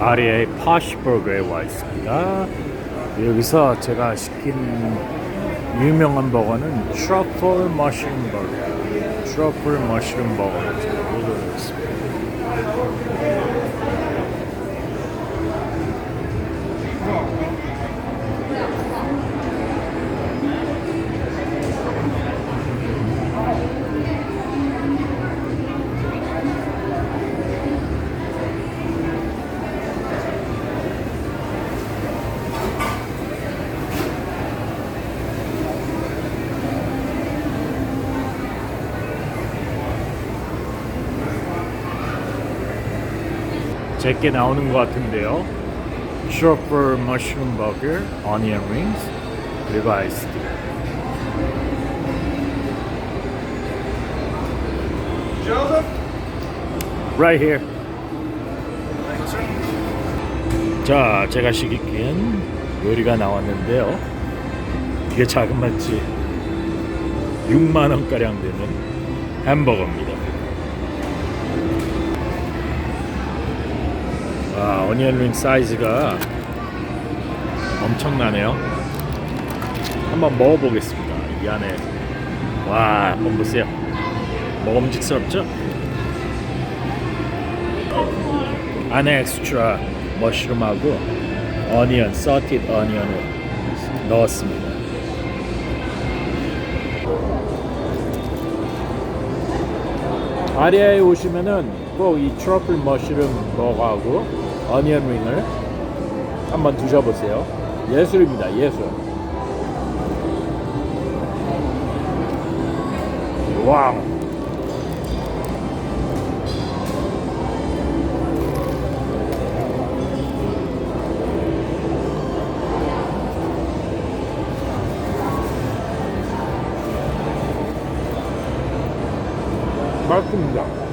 아리의 파시버거에 와 있습니다. 여기서 제가 시킨 유명한 버거는 트러플 머쉬룸 버거. 트러플 머쉬룸 버거를 제가 먹어보겠습니다. 제게 나오는 것 같은데요. 트러플 머쉬룸 버거, 어니언 링스, 그리고 아이스티. Joseph? Right here. 자, 제가 시킨 요리가 나왔는데요. 이게 작은 맛집 6만 원가량 되는 햄버거입니다. 와, 어니언 링 사이즈가 엄청나네요. 한번 먹어보겠습니다. 이 안에 와, 한번 보세요. 먹음직스럽죠? 안에 엑스트라 머쉬룸하고 어니언, 서티드 어니언을 넣었습니다. 아리아에 오시면은 꼭 이 트러플 머쉬룸 버거하고 어니언 링을 한번 드셔보세요. 예술입니다, 예술. 와우. 맛있습니다.